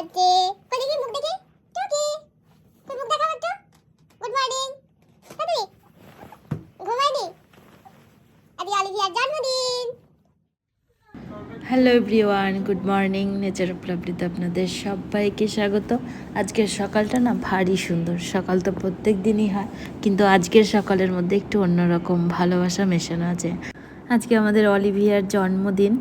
হচ্ছে কই দেখি মুখ দেখি? টুকি কই মুখ দেখাও একটু গুড মর্নিং কই ঘুমাইনি আজকে অলিভিয়ার জন্মদিন। Hello everyone good morning nature উপলব্ধিতে আপনাদের সবাইকে স্বাগত। আজকের সকালটা না ভারী সুন্দর। সকাল তো প্রত্যেক দিনই হয়, কিন্তু আজকের সকালের মধ্যে একটু অন্যরকম ভালোবাসা মেশানো আছে। আজকে আমাদের অলিভিয়ার জন্মদিন।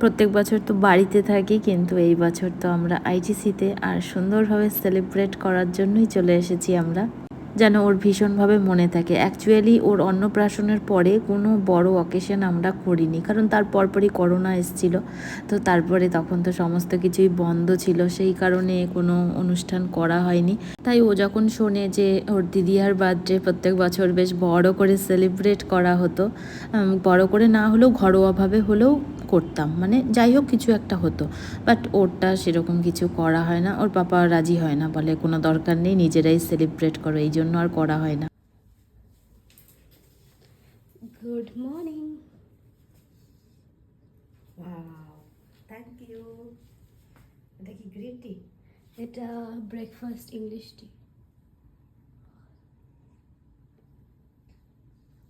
প্রত্যেক বছর তো বাড়িতে থাকি, কিন্তু এই বছর তো আমরা আইটিসিতে আর সুন্দরভাবে সেলিব্রেট করার জন্যই চলে এসেছি আমরা। যেন ওর ভীষণভাবে মনে থাকে। অ্যাকচুয়ালি ওর অন্নপ্রাশনের পরে কোনো বড় অকেশন আমরা করিনি, কারণ তার পরপরই করোনা এসেছিল। তো তারপরে তখন তো সমস্ত কিছুই বন্ধ ছিল, সেই কারণে কোনো অনুষ্ঠান করা হয়নি। তাই ও যখন শোনে যে ওর দিদিয়ার বার্থডে, প্রত্যেক বছর বেশ বড় করে সেলিব্রেট করা হতো। বড় করে না হলেও, ঘরোয়াভাবে হলেও করতাম। মানে যাই হোক কিছু একটা হতো। বাট ওরটা সেরকম কিছু করা হয় না। ওর পাপা রাজি হয় না বলে। কোনো দরকার নেই। নিজেরাই সেলিব্রেট করো। এই জন্য আর করা হয় না। গুড মর্নিং থ্যাংক ইউ এটা কি গ্রিন টি এটা ব্রেকফাস্ট ইংলিশ টি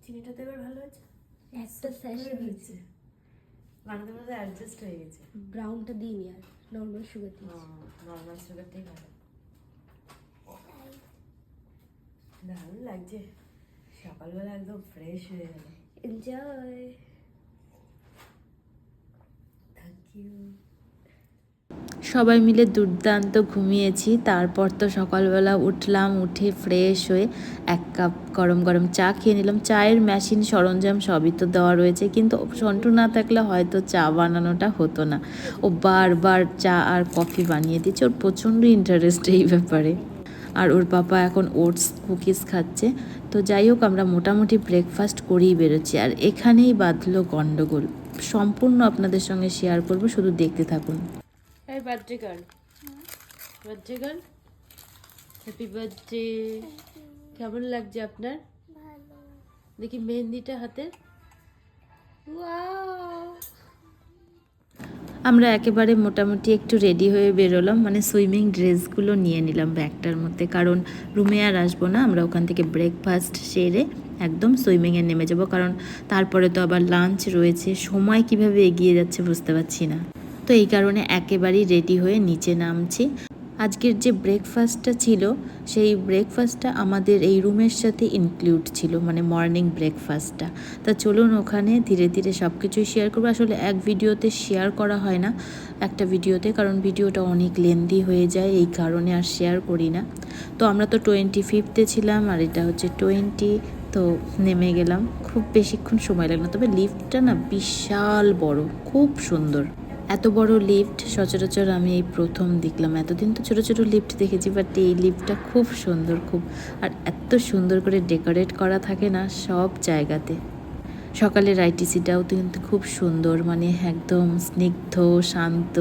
চিনিটা তো এবার ভালো হয়েছে? একটা স্যাশে দিয়েছি বানাতে বানাতে অ্যাডজাস্ট হয়ে গেছে। ব্রাউনটা দিইনি আর নর্মাল সুগার দিয়েছি। নর্মাল সুগারটাই ভালো দারুণ লাগছে। সকালবেলা একদম ফ্রেশ হয়ে গেল। এনজয় থ্যাংক ইউ সবাই মিলে দুর্দান্ত ঘুমিয়েছি। তারপর তো সকালবেলা উঠলাম, উঠে ফ্রেশ হয়ে এক কাপ গরম গরম চা খেয়ে নিলাম। চায়ের মেশিন সরঞ্জাম সবই তো দেওয়া রয়েছে। কিন্তু সন্টু না থাকলে হয়তো চা বানানোটা হতো না। ও বারবার চা আর কফি বানিয়ে দিচ্ছে। ওর প্রচণ্ড ইন্টারেস্ট এই ব্যাপারে। আর ওর পাপা এখন ওটস কুকিজ খাচ্ছে। তো যাই হোক, আমরা মোটামুটি ব্রেকফাস্ট করেই বেরোচ্ছি। আর এখানেই বাঁধলো গন্ডগোল। সম্পূর্ণ আপনাদের সঙ্গে শেয়ার করব। শুধু দেখতে থাকুন। এই birthday girl birthday girl happy birthday কেমন লাগছে আপনার? দেখি মেহেন্দিটা হাতে। আমরা একেবারে মোটামুটি একটু রেডি হয়ে বেরোলাম। মানে সুইমিং ড্রেসগুলো নিয়ে নিলাম ব্যাগটার মধ্যে। কারণ রুমে আর আসব না। আমরা ওখান থেকে ব্রেকফাস্ট সেরে একদম সুইমিংয়ে নেমে যাব। কারণ তারপরে তো আবার লাঞ্চ রয়েছে। সময় কীভাবে এগিয়ে যাচ্ছে বুঝতে পারছি না। তো এই কারণে একেবারেই রেডি হয়ে নিচে নামছি। আজকের যে ব্রেকফাস্টটা ছিল, সেই ব্রেকফাস্টটা আমাদের এই রুমের সাথে ইনক্লুড ছিল মানে মর্নিং ব্রেকফাস্টটা তা চলুন ওখানে ধীরে ধীরে সব কিছুই শেয়ার করব। আসলে এক ভিডিওতে শেয়ার করা হয় না, একটা ভিডিওতে, কারণ ভিডিওটা অনেক লেন্দি হয়ে যায়, এই কারণে আর শেয়ার করি না। তো আমরা তো টোয়েন্টি ফিফথে ছিলাম, আর এটা হচ্ছে টোয়েন্টি তো নেমে গেলাম। খুব বেশিক্ষণ সময় লাগল তবে লিফটটা না বিশাল বড়, খুব সুন্দর। এত বড় লিফট সচরাচর আমি এই প্রথম দেখলাম। এতদিন তো ছোট ছোট লিফট দেখেছি বাট এই লিফটটা খুব সুন্দর, খুব, আর এত সুন্দর করে ডেকোরেট করা থাকে না সব জায়গাতে। সকালের আইটিসিটাও কিন্তু খুব সুন্দর মানে একদম স্নিগ্ধ, শান্ত।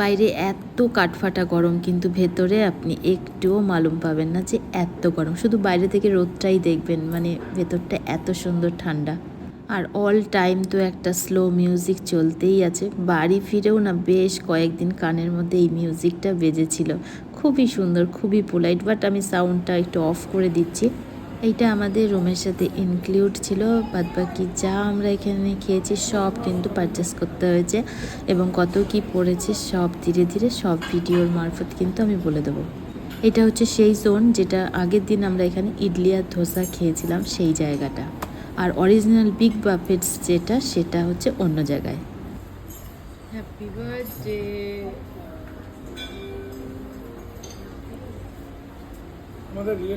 বাইরে এত কাঠফাটা গরম, কিন্তু ভেতরে আপনি একটুও মালুম পাবেন না যে এত গরম। শুধু বাইরে থেকে রোদটাই দেখবেন মানে ভেতরটা এত সুন্দর ঠান্ডা। আর অল টাইম তো একটা স্লো মিউজিক চলতেই আছে। বাড়ি ফিরেও না বেশ কয়েকদিন কানের মধ্যে এই মিউজিকটা বেজেছিল। খুবই সুন্দর, খুবই পোলাইট বাট আমি সাউন্ডটা একটু অফ করে দিচ্ছি। এইটা আমাদের রুমের সাথে ইনক্লুড ছিল। বাদ বাকি যা আমরা এখানে খেয়েছি সব কিন্তু পারচেস করতে হয়েছে এবং কত কি পড়েছে সব ধীরে ধীরে সব ভিডিওর মারফত কিন্তু আমি বলে দেবো। এটা হচ্ছে সেই জোন যেটা আগের দিন আমরা এখানে ইডলি আর ধোসা খেয়েছিলাম সেই জায়গাটা। অরিজিনাল বিগ বাফেটস যেটা সেটা হচ্ছে অন্য জায়গায়। হ্যাপি বার্থডে আমাদের